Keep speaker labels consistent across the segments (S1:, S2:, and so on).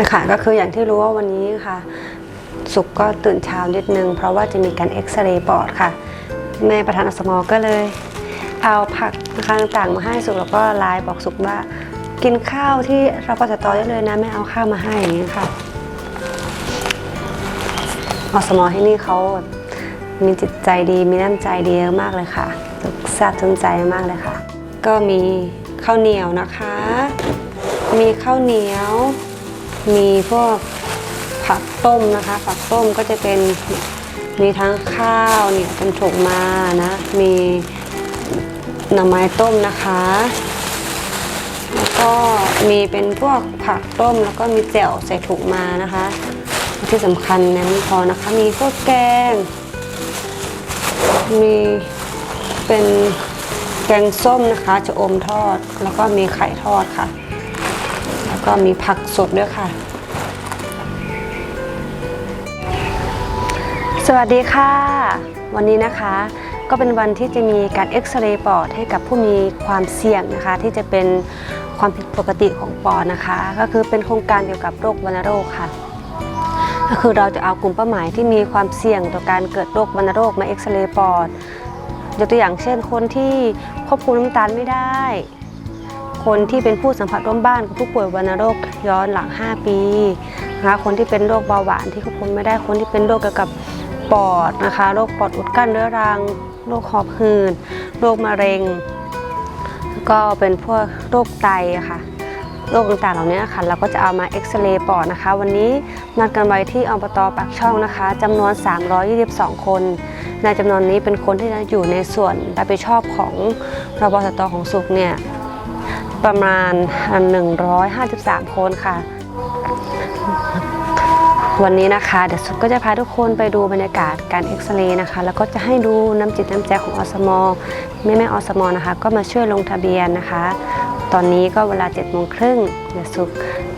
S1: นะคะก็คืออย่างที่รู้ว่าวันนี้ค่ะ สุกก็ตื่นเช้านิดนึง เพราะว่าจะมีการเอ็กซเรย์ปอดค่ะ แม่ประธานอสมก็เลยเอาผักนะคะต่างๆมาให้สุกแล้วก็ไลน์บอกสุกว่า กินข้าวที่รปสตได้เลยนะไม่เอาข้าวมาให้อย่างนี้ค่ะอสมที่นี่เขามีจิตใจดีมีน้ำใจดีมากเลยค่ะสุกซาบซึ้งใจมากเลยค่ะ ก็มีข้าวเหนียวนะคะ มีข้าวเหนียว มีพวกผักต้มนะคะ ผักต้มก็จะเป็นมีทั้งข้าวเนี่ยเป็นถุงมานะ มีหน่อไม้ต้มนะคะ แล้วก็มีเป็นพวกผักต้มแล้วก็มีแจ่วใส่ถุงมานะคะ ที่สำคัญเนี่ยไม่พอนะคะมีพวกแกง มีเป็นแกงส้มนะคะจะอมทอด แล้วก็มีไข่ทอดค่ะ ก็มีผักสดด้วยค่ะ สวัสดีค่ะ วันนี้นะคะก็เป็นวันที่จะมีการเอ็กซเรย์ปอดให้กับผู้มีความเสี่ยงนะคะ ที่จะเป็นความผิดปกติของปอดนะคะ ก็คือเป็นโครงการเกี่ยวกับโรควัณโรคค่ะ ก็คือเราจะเอากลุ่มเป้าหมายที่มีความเสี่ยงต่อการเกิดโรควัณโรคมาเอ็กซเรย์ปอดยกตัวอย่างเช่นคนที่ควบคุมน้ำตาลไม่ได้ คนที่เป็นผู้สัมผัสร่วมบ้านกับผู้ป่วยวัณโรคย้อนหลัง 5 ปีนะคะคนที่เป็นโรคเบาหวานที่ควบคุมไม่ได้คนที่เป็นโรคเกี่ยวกับปอดนะคะโรคปอดอุดกั้นเรื้อรังโรคหอบหืดโรคมะเร็ง ก็เป็นพวกโรคไตะค่ะโรคต่างๆเหล่านี้ค่ะเราก็จะเอามาเอ็กซเรย์ปอดนะคะ วันนี้นัดกันไว้ที่อบตปากช่องนะคะจำนวน 322 คน ในจำนวนนี้เป็นคนที่อยู่ในส่วนรับผิดชอบของรบสตของสุขเนี่ย ประมาณ 153 คนค่ะ วันนี้นะคะเดี๋ยวสุดก็จะพาทุกคนไปดูบรรยากาศการเอ็กซเรย์นะคะ แล้วก็จะให้ดูน้ำจิตน้ำใจของอสมแม่แม่อสมนะคะ ก็มาช่วยลงทะเบียนนะคะ ตอนนี้ก็เวลา7จ็ดโมงครึ่งเดี๋ยวสุก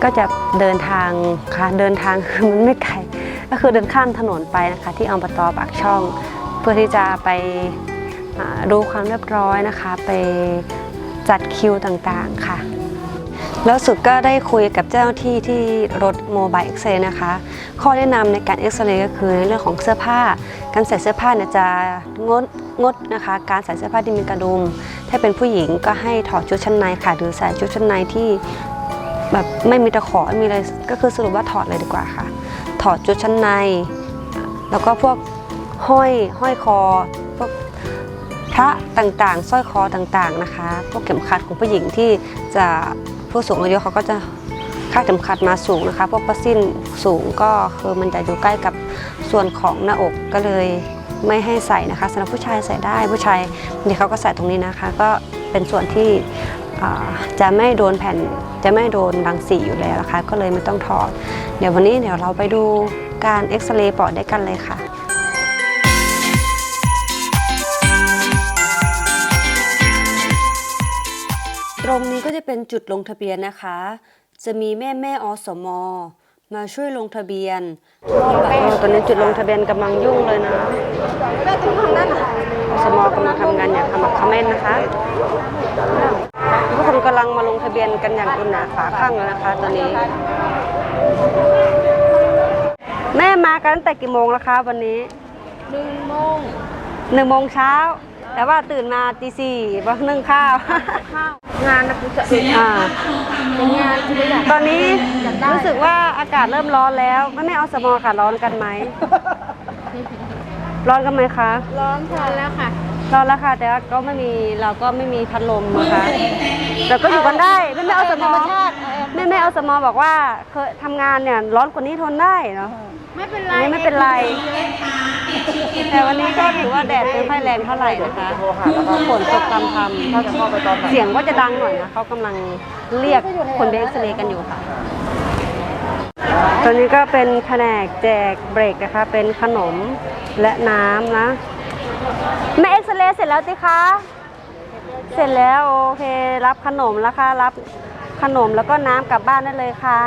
S1: ก็จะเดินทางค่ะเดินทางคือมันไม่ไกลก็คือเดินข้ามถนนไปนะคะ ที่อบตอปากช่อง เพื่อที่จะไปดูความเรียบร้อยนะคะ ไป จัดคิวต่างๆค่ะ แล้วสุดก็ได้คุยกับเจ้าหน้าที่ที่รถโมบายเอ็กซเรย์นะคะ ข้อแนะนำในการเอ็กซเรย์ก็คือในเรื่องของเสื้อผ้า การใส่เสื้อผ้าเนี่ยจะงดงดนะคะ การใส่เสื้อผ้าที่มีกระดุม ถ้าเป็นผู้หญิงก็ให้ถอดชุดชั้นในค่ะ หรือใส่ชุดชั้นในที่แบบไม่มีตะขอไม่มีอะไรก็คือสรุปว่าถอดเลยดีกว่าค่ะ ถอดชุดชั้นใน แล้วก็พวกห้อยห้อยคอ พระต่างๆสร้อยคอต่างๆนะคะ พวกเข็มขัดของผู้หญิงที่จะผู้สูงอายุเขาก็จะคาดเข็มขัดมาสูงนะคะ พวกประสิ้นสูงก็คือมันจะอยู่ใกล้กับส่วนของหน้าอกก็เลยไม่ให้ใส่นะคะสำหรับผู้ชายใส่ได้ผู้ชายเนี่ยเขาก็ใส่ตรงนี้นะคะ ก็เป็นส่วนที่จะไม่โดนแผ่นจะไม่โดนรังสีอยู่แล้วนะคะ ก็เลยไม่ต้องถอด เดี๋ยววันนี้เดี๋ยวเราไปดูการเอ็กซเรย์ปอดได้วยกันเลยค่ะ จะเป็นจุดลงทะเบียนนะคะ จะมีแม่แม่อสมมาช่วยลงทะเบียนโอ้ตอนนี้จุดลงทะเบียนกำลังยุ่งเลยนะอสมกำลังทำงานอย่างขมักเขม้นนะคะทุกคนกำลังมาลงทะเบียนกันอย่างอุ่นหนาฝาข้างแล้วนะคะ ตอนนี้ แม่มากันตั้งแต่กี่โมงแล้วคะวันนี้
S2: หนึ่งโมง
S1: หนึ่งโมงเช้า แต่ว่าตื่นมาตีสี่บ้างนึ่งข้าว
S2: ข้าว งานนะคุณจะ
S1: อ่า
S2: เป็นงานที่ไม่อยาก
S1: ตอนนี้รู้สึกว่าอากาศเริ่มร้อนแล้วแม่แม่เอาสมอค่ะร้อนกันไหม ร้อนกันไหมคะ
S2: ร้อนพอแล้วค่ะ
S1: ร้อนแล้วค่ะ แต่ว่าก็ไม่มีเราก็ไม่มีพัดลมนะคะแต่ก็อยู่กันได้แม่แม่เอาสมอ
S2: ธรรมชาติ
S1: แม่แม่เอาสมอบอกว่าเคยทำงานเนี่ยร้อนกว่านี้ทนได้เนาะ
S2: ไม่เป็นไร
S1: อันนี้ไม่เป็นไร แต่วันนี้ก็ถือว่าแดดไม่ค่อยแรงเท่าไหร่นะคะฝนตกพรำๆเสียงก็จะดังหน่อยนะเขากำลังเรียกคนไปเอ็กซเรย์กันอยู่ค่ะ ตอนนี้ก็เป็นแผนกแจกเบรกนะคะ เป็นขนมและน้ำนะแม่เอ็กซเรย์เสร็จแล้วสิคะ เสร็จแล้วโอเครับขนมแล้วค่ะ รับขนมแล้วก็น้ำกลับบ้านได้เลยค่ะ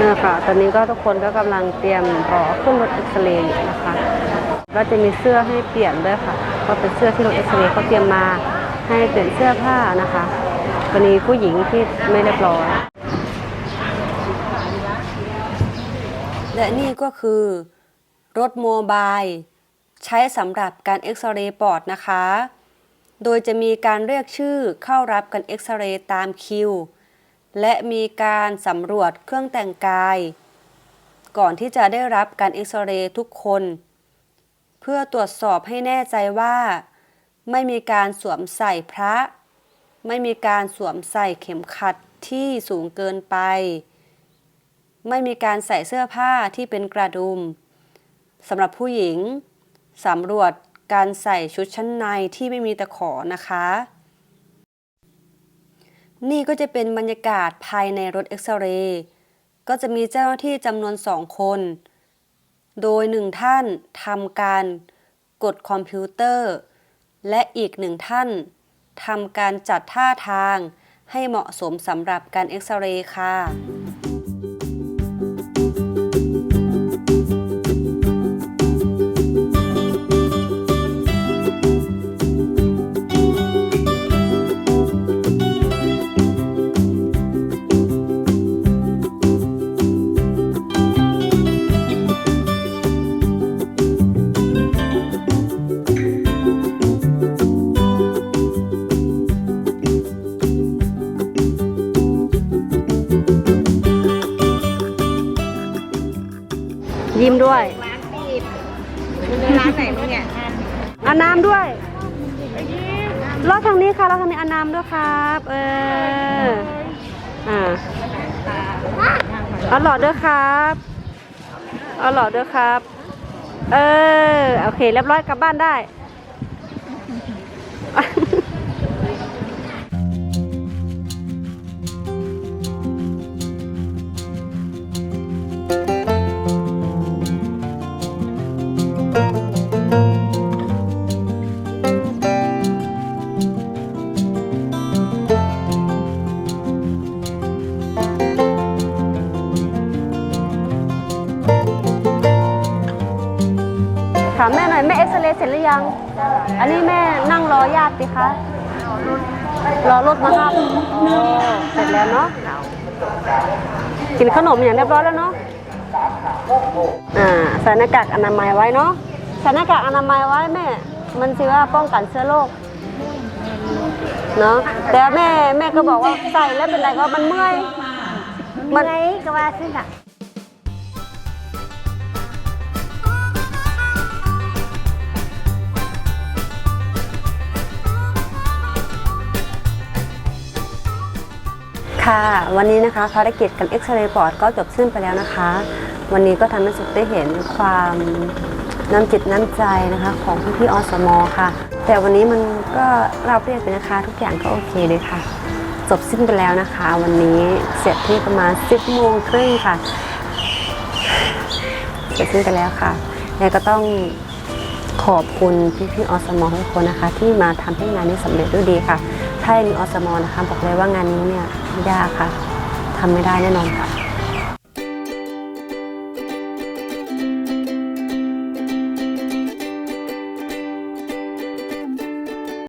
S1: นี่ค่ะ ตอนนี้ก็ทุกคนก็กำลังเตรียมรอขึ้นรถเอ็กซเรย์นะคะ ก็จะมีเสื้อให้เปลี่ยนด้วยค่ะ ก็เป็นเสื้อที่รถเอ็กซเรย์เขาเตรียมมาให้เปลี่ยนเสื้อผ้านะคะกรณีผู้หญิงที่ไม่ได้ปล่อย และนี่ก็คือ รถโมบาย ใช้สำหรับการเอ็กซเรย์ปอดนะคะ โดยจะมีการเรียกชื่อเข้ารับการเอ็กซเรย์ตามคิว และมีการสำรวจเครื่องแต่งกาย ก่อนที่จะได้รับการเอ็กซเรย์ทุกคน เพื่อตรวจสอบให้แน่ใจว่า ไม่มีการสวมใส่พระ ไม่มีการสวมใส่เข็มขัดที่สูงเกินไป ไม่มีการใส่เสื้อผ้าที่เป็นกระดุมสำหรับผู้หญิงสำรวจการใส่ชุดชั้นในที่ไม่มีตะขอนะคะ นี่ก็จะเป็นบรรยากาศภายในรถเอ็กซเรย์ก็จะมีเจ้าหน้าที่จำนวนสองคน โดยหนึ่งท่านทำการกดคอมพิวเตอร์ และอีกหนึ่งท่านทำการจัดท่าทางให้เหมาะสมสำหรับการเอ็กซเรย์ค่ะ ยิ้มด้วย
S2: ร้านปิดมันในร้านไหนมึงเนี่ย
S1: เอาน้ำด้วยรอดทางนี้ค่ะรอดทางนี้เอาน้ำด้วยครับ เอออ่าเอาหลอดด้วยครับเอาหลอดด้วยครับ เออ โอเค เรียบร้อยกลับบ้านได้ ถามแม่หน่อยแม่เอ็กซเรย์เสร็จหรือยัง อันนี้แม่นั่งรอญาติสิคะ รอรถมาครับเสร็จแล้วเนาะ กินขนมอย่างเรียบร้อยแล้วเนาะ อ่าใส่หน้ากากอนามัยไว้เนาะใส่หน้ากากอนามัยไว้แม่ มันสิว่าป้องกันเชื้อโรคเนาะ แต่แม่แม่ก็บอกว่าใส่แล้วเป็นไรก็มันเมื่อย มันไงก็ว่าสิค่ะ ค่ะวันนี้นะคะภารกิจการเอ็กซเรย์ปอดก็จบสิ้นไปแล้วนะคะ วันนี้ก็ทำให้สุขได้เห็นความน้ำจิตน้ำใจนะคะของพี่พี่อสมอค่ะ แต่วันนี้มันก็เราเรียบไปนะคะ ทุกอย่างก็โอเคเลยค่ะ จบสิ้นไปแล้วนะคะ วันนี้เสร็จที่ประมาณ 10โมงครึ่งค่ะ เสร็จสิ้นไปแล้วค่ะแล้วก็ต้อง ขอบคุณพี่พี่ๆอสมทุกคนนะคะ ที่มาทำให้งานนี้สำเร็จด้วยดีค่ะ ถ้าม่มีอสมนะคะบอกเลยว่างานนี้เนี่ยยากค่ะทำไม่ได้แน่นอนค่ะ